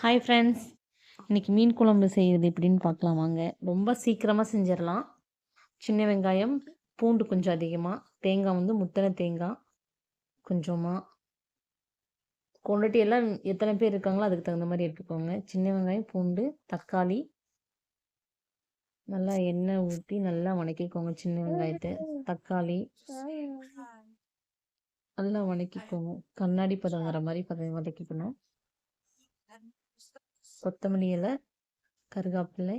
Hi friends இன்றைக்கி மீன் குழம்பு செய்கிறது எப்படின்னு பார்க்கலாம் வாங்க. ரொம்ப சீக்கிரமாக செஞ்சிடலாம். சின்ன வெங்காயம் பூண்டு கொஞ்சம் அதிகமாக தேங்காய் வந்து முத்தனை தேங்காய் கொஞ்சமாக குவான்டிட்டி எல்லாம் எத்தனை பேர் இருக்காங்களோ அதுக்கு தகுந்த மாதிரி எடுத்துக்கோங்க. சின்ன வெங்காயம் பூண்டு தக்காளி. நல்லா எண்ணெய் ஊற்றி நல்லா வணக்கிக்கோங்க சின்ன வெங்காயத்தை. தக்காளி. நல்லா வணக்கிக்கோங்க. கண்ணாடி பதம் வர மாதிரி பதம் வதக்கிக்கணும். கொத்தமல்லி இலை கருகாப்பிள்ளை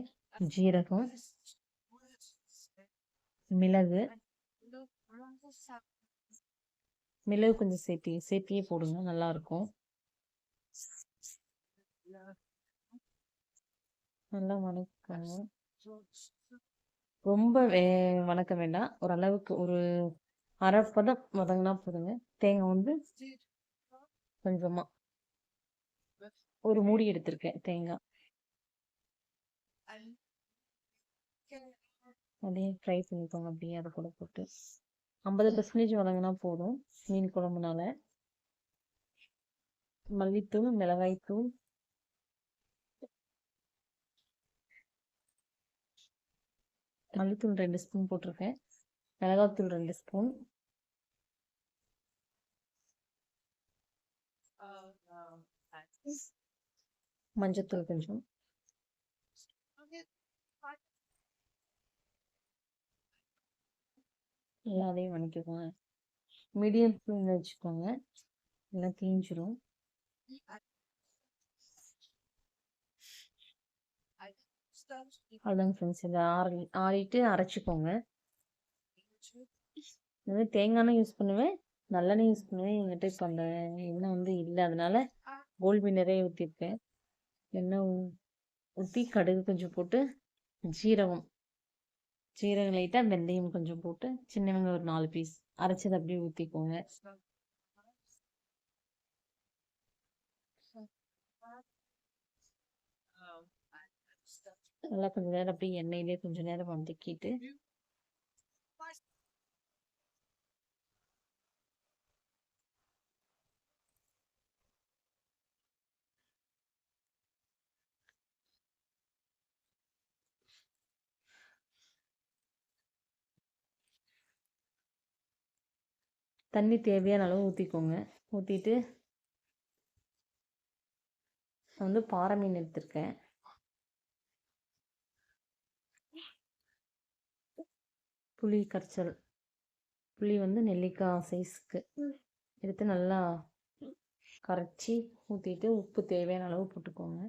ஜீரகம் மிளகு. மிளகு கொஞ்சம் சேர்த்தி சேர்த்தியே போடுங்க நல்லா இருக்கும் நல்லா வணக்கங்க. ரொம்ப வே வணக்க வேண்டாம் ஓரளவுக்கு ஒரு அரை பதம் வதங்கினா போதுங்க. தேங்காய் வந்து கொஞ்சமாக ஒரு மூடி எடுத்திருக்கேன் தேங்காய் அதையும் ஃப்ரை பண்ணிக்கோங்க அப்படியே அதை கூட போட்டு. ஐம்பது பர்சன்டேஜ் வதங்கினா போதும் மீன் குழம்புனால. மல்லித்தூள் மிளகாய்த்தூள். மல்லித்தூள் ரெண்டு ஸ்பூன் போட்டிருக்கேன். மிளகாத்தூள் ரெண்டு ஸ்பூன் மஞ்சத்தூள் கொஞ்சம். எல்லாத்தையும் வணக்கிக்கோங்க. மீடியம் ஃப்ளேமில் வச்சுக்கோங்க. எல்லாம் தீஞ்சிரும் அவ்வளோதாங்க ஃப்ரெண்ட்ஸ் இதை ஆறி ஆறிட்டு அரைச்சிக்கோங்க. இது தேங்காய் யூஸ் பண்ணுவேன். நல்லெண்ணெய் யூஸ் பண்ணுவேன். எங்கிட்ட இப்போ அந்த எண்ணெய் வந்து இல்லை. அதனால கோல்ட் வின்னரே ஊற்றிருக்கேன் எண்ணெய் ஊற்றி கடுகு கொஞ்சம் போட்டு ஜீரகம். சீரகம் லைட்டாக வெந்தயம் கொஞ்சம் போட்டு சின்ன வெங்காயம் ஒரு நாலு பீஸ் அரைச்சது அப்படியே ஊற்றிக்கோங்க நல்லா கொஞ்சம் நேரம் அப்படியே எண்ணெயிலே கொஞ்சம் நேரம் வதக்கிட்டு தண்ணி தேவையான அளவு ஊற்றிக்கோங்க ஊற்றிட்டு வந்து பாறை மீன் எடுத்திருக்கேன். புளி கரைச்சல். புளி வந்து நெல்லிக்காய் சைஸ்க்கு எடுத்து நல்லா கரைச்சி ஊற்றிட்டு உப்பு தேவையான அளவு போட்டுக்கோங்க.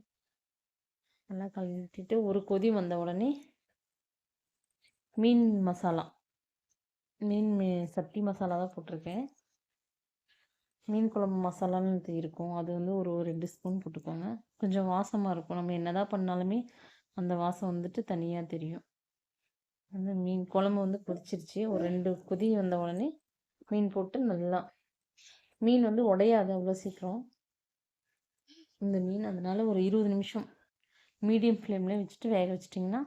நல்லா கழுவிட்டு ஒரு கொதி வந்த உடனே மீன் மசாலா. மீன் மீ சட்டி மசாலா தான் போட்டிருக்கேன். மீன் குழம்பு மசாலான்னு இருக்கும். அது வந்து ஒரு ரெண்டு ஸ்பூன் போட்டுக்கோங்க. கொஞ்சம் வாசமாக இருக்கும். நம்ம என்ன தான் பண்ணாலுமே அந்த வாசம் வந்துட்டு தனியாக தெரியும். வந்து மீன் குழம்பு வந்து கொதிச்சிருச்சு. ஒரு ரெண்டு கொதி வந்த உடனே மீன் போட்டு நல்லா மீன் வந்து உடையாது அவ்வளோ சீக்கிரம். இந்த மீன் அதனால் ஒரு இருபது நிமிஷம் மீடியம் ஃப்ளேமில் வச்சுட்டு வேக வச்சிட்டிங்கன்னா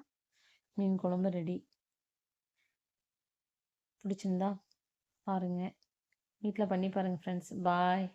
மீன் குழம்பு ரெடி. பிடிச்சிருந்தா பாருங்கள் வீட்டில் பண்ணி பாருங்கள் ஃப்ரெண்ட்ஸ் பாய்